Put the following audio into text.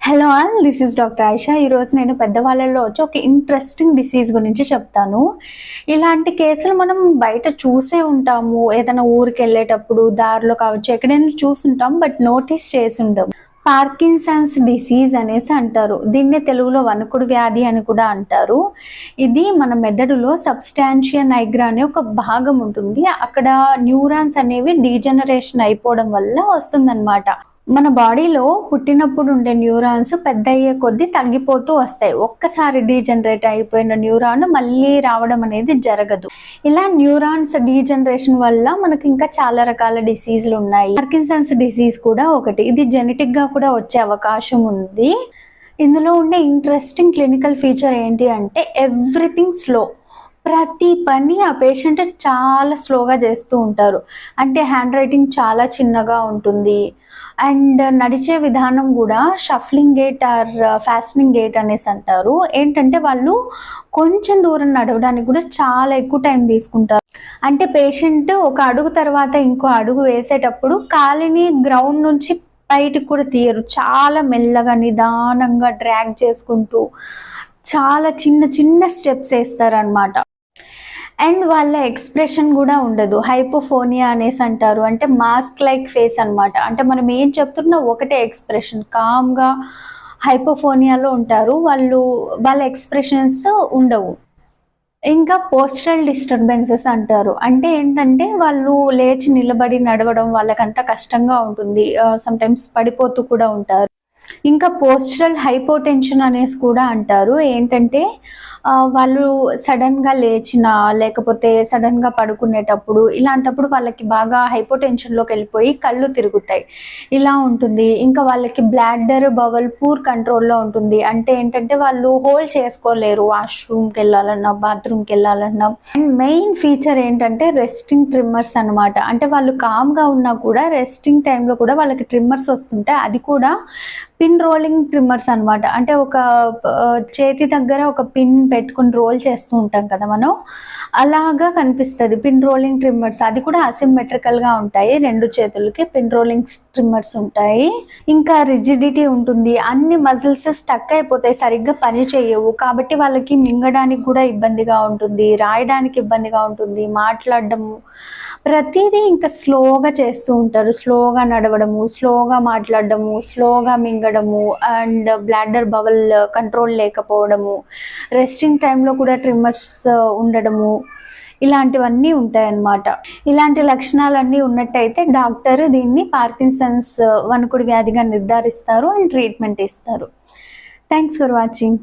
Hello all this is doctor Ayesha ఈరోజు నేను పెద్దవాళ్ళలో వచ్చి ఒక ఇంట్రెస్టింగ్ డిసీజ్ గురించి చెప్తాను. ఇలాంటి కేసులు మనం బయట చూసే ఉంటాము. ఏదైనా ఊరికి వెళ్ళేటప్పుడు దారిలో కావచ్చు ఎక్కడైనా చూసుంటాం బట్ నోటీస్ చేసి ఉంటాం పార్కిన్సన్స్ డిసీజ్ అనేసి అంటారు. దీన్నే తెలుగులో వణుకుడు వ్యాధి అని కూడా అంటారు. ఇది మన మెదడులో సబ్స్టాన్షియా నైగ్రా అనే ఒక భాగం ఉంటుంది. అక్కడ న్యూరాన్స్ అనేవి డీజనరేషన్ అయిపోవడం వల్ల వస్తుందన్నమాట. మన బాడీలో పుట్టినప్పుడు ఉండే న్యూరాన్స్ పెద్ద అయ్యే కొద్దీ తగ్గిపోతూ వస్తాయి. ఒక్కసారి డీజనరేట్ అయిపోయిన న్యూరాన్ మళ్ళీ రావడం అనేది జరగదు. ఇలా న్యూరాన్స్ డీజనరేషన్ వల్ల మనకి ఇంకా చాలా రకాల డిసీజులు ఉన్నాయి. పార్కిన్సన్స్ డిసీజ్ కూడా ఒకటి. ఇది జెనెటిక్గా కూడా వచ్చే అవకాశం ఉంది. ఇందులో ఉండే ఇంట్రెస్టింగ్ క్లినికల్ ఫీచర్ ఏంటి అంటే ఎవ్రీథింగ్ స్లో. ప్రతి పని ఆ పేషెంట్ చాలా స్లోగా చేస్తూ ఉంటారు. అంటే హ్యాండ్ రైటింగ్ చాలా చిన్నగా ఉంటుంది. అండ్ నడిచే విధానం కూడా shuffling gait or fasting gait అనేసి అంటారు. ఏంటంటే వాళ్ళు కొంచెం దూరం నడవడానికి కూడా చాలా ఎక్కువ టైం తీసుకుంటారు. అంటే పేషెంట్ ఒక అడుగు తర్వాత ఇంకో అడుగు వేసేటప్పుడు కాలిని గ్రౌండ్ నుంచి బయటకు కూడా తీయరు. చాలా మెల్లగా నిదానంగా డ్రాగ్ చేసుకుంటూ చాలా చిన్న చిన్న స్టెప్స్ వేస్తారనమాట అండ్ వాళ్ళ ఎక్స్ప్రెషన్ కూడా ఉండదు. హైపోఫోనియా అనేసి అంటారు. అంటే మాస్క్ లైక్ ఫేస్ అనమాట అంటే మనం ఏం చెప్తున్నా ఒకటే ఎక్స్ప్రెషన్. కామ్గా హైపోఫోనియాలో ఉంటారు. వాళ్ళు వాళ్ళ ఎక్స్ప్రెషన్స్ ఉండవు. ఇంకా పోస్టరల్ డిస్టర్బెన్సెస్ అంటారు. అంటే ఏంటంటే వాళ్ళు లేచి నిలబడి నడవడం వాళ్ళకంత కష్టంగా ఉంటుంది. సమ్టైమ్స్ పడిపోతూ కూడా ఉంటారు. ఇంకా పోస్టరల్ హైపోటెన్షన్ అనేసి కూడా అంటారు. ఏంటంటే వాళ్ళు సడన్గా లేచిన లేకపోతే సడన్గా పడుకునేటప్పుడు ఇలాంటప్పుడు వాళ్ళకి బాగా హైపోటెన్షన్లోకి వెళ్ళిపోయి కళ్ళు తిరుగుతాయి. ఇలా ఉంటుంది. ఇంకా వాళ్ళకి బ్లాడర్ బవల్ పూర్ కంట్రోల్లో ఉంటుంది. అంటే ఏంటంటే వాళ్ళు హోల్డ్ చేసుకోలేరు. వాష్రూమ్కి వెళ్ళాలన్నా బాత్రూమ్కి వెళ్ళాలన్నా. అండ్ మెయిన్ ఫీచర్ ఏంటంటే రెస్టింగ్ ట్రిమ్మర్స్ అనమాట అంటే వాళ్ళు కామ్గా ఉన్నా కూడా రెస్టింగ్ టైంలో కూడా వాళ్ళకి ట్రిమ్మర్స్ వస్తుంటాయి. అది కూడా పిన్ రోలింగ్ ట్రిమ్మర్స్ అనమాట అంటే ఒక చేతి దగ్గర ఒక పిన్ పెట్టుకుని రోల్ చేస్తూ ఉంటాం కదా మనం. అలాగా కనిపిస్తుంది పిన్ రోలింగ్ ట్రిమ్మర్స్. అది కూడా అసిమెట్రికల్గా ఉంటాయి. రెండు చేతులకి పిన్ రోలింగ్ ట్రిమ్మర్స్ ఉంటాయి. ఇంకా రిజిడిటీ ఉంటుంది. అన్ని మజిల్స్ స్టక్ అయిపోతాయి. సరిగ్గా పని చేయవు. కాబట్టి వాళ్ళకి మింగడానికి కూడా ఇబ్బందిగా ఉంటుంది. రాయడానికి ఇబ్బందిగా ఉంటుంది. మాట్లాడడము ప్రతిదీ ఇంకా స్లోగా చేస్తూ ఉంటారు. స్లోగా నడవడము స్లోగా మాట్లాడడము స్లోగా మింగడము అండ్ బ్లాడర్ బవల్ కంట్రోల్ లేకపోవడము రెస్టింగ్ టైంలో కూడా ట్రిమ్మర్స్ ఉండడము ఇలాంటివన్నీ ఉంటాయన్నమాట. ఇలాంటి లక్షణాలన్నీ ఉన్నట్టయితే డాక్టర్ దీన్ని పార్కిన్సన్స్ వణుకుడు వ్యాధిగా నిర్ధారిస్తారు అండ్ ట్రీట్మెంట్ ఇస్తారు. Thanks for watching.